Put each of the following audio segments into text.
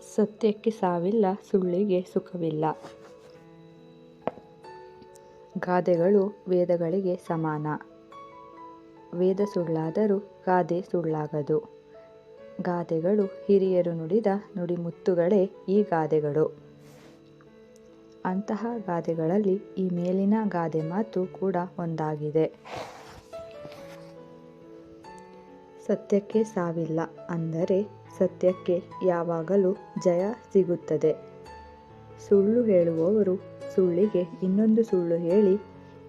ಸತ್ಯಕ್ಕೆ ಸಾವಿಲ್ಲ, ಸುಳ್ಳಿಗೆ ಸುಖವಿಲ್ಲ. ಗಾದೆಗಳು ವೇದಗಳಿಗೆ ಸಮಾನ. ವೇದ ಸುಳ್ಳಾದರೂ ಗಾದೆ ಸುಳ್ಳಾಗದು. ಗಾದೆಗಳು ಹಿರಿಯರು ನುಡಿದ ನುಡಿಮುತ್ತುಗಳೇ ಈ ಗಾದೆಗಳು. ಅಂತಹ ಗಾದೆಗಳಲ್ಲಿ ಈ ಮೇಲಿನ ಗಾದೆ ಮಾತು ಕೂಡ ಒಂದಾಗಿದೆ. ಸತ್ಯಕ್ಕೆ ಸಾವಿಲ್ಲ ಅಂದರೆ ಸತ್ಯಕ್ಕೆ ಯಾವಾಗಲೂ ಜಯ ಸಿಗುತ್ತದೆ. ಸುಳ್ಳು ಹೇಳುವವರು ಸುಳ್ಳಿಗೆ ಇನ್ನೊಂದು ಸುಳ್ಳು ಹೇಳಿ,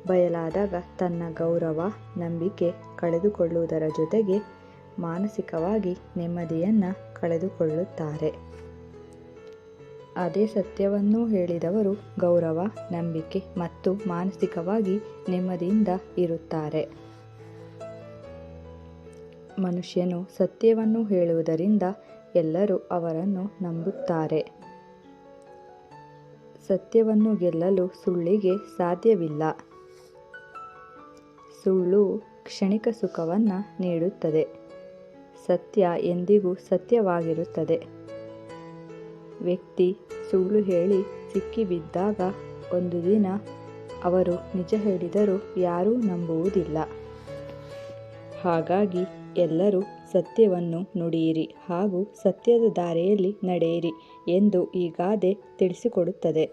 ಬಯಲಾದಾಗ ತನ್ನ ಗೌರವ, ನಂಬಿಕೆ ಕಳೆದುಕೊಳ್ಳುವುದರ ಜೊತೆಗೆ ಮಾನಸಿಕವಾಗಿ ನೆಮ್ಮದಿಯನ್ನು ಕಳೆದುಕೊಳ್ಳುತ್ತಾರೆ. ಅದೇ ಸತ್ಯವನ್ನೂ ಹೇಳಿದವರು ಗೌರವ, ನಂಬಿಕೆ ಮತ್ತು ಮಾನಸಿಕವಾಗಿ ನೆಮ್ಮದಿಯಿಂದ ಇರುತ್ತಾರೆ. ಮನುಷ್ಯನು ಸತ್ಯವನ್ನು ಹೇಳುವುದರಿಂದ ಎಲ್ಲರೂ ಅವರನ್ನು ನಂಬುತ್ತಾರೆ. ಸತ್ಯವನ್ನು ಗೆಲ್ಲಲು ಸುಳ್ಳಿಗೆ ಸಾಧ್ಯವಿಲ್ಲ. ಸುಳ್ಳು ಕ್ಷಣಿಕ ಸುಖವನ್ನು ನೀಡುತ್ತದೆ. ಸತ್ಯ ಎಂದಿಗೂ ಸತ್ಯವಾಗಿರುತ್ತದೆ. ವ್ಯಕ್ತಿ ಸುಳ್ಳು ಹೇಳಿ ಸಿಕ್ಕಿಬಿದ್ದಾಗ ಒಂದು ದಿನ ಅವರು ನಿಜ ಹೇಳಿದರೂ ಯಾರೂ ನಂಬುವುದಿಲ್ಲ. ಹಾಗಾಗಿ ಎಲ್ಲರೂ ಸತ್ಯವನ್ನು ನುಡಿಯಿರಿ ಹಾಗೂ ಸತ್ಯದ ದಾರಿಯಲ್ಲಿ ನಡೆಯಿರಿ ಎಂದು ಈ ಗಾದೆ ತಿಳಿಸಿಕೊಡುತ್ತದೆ.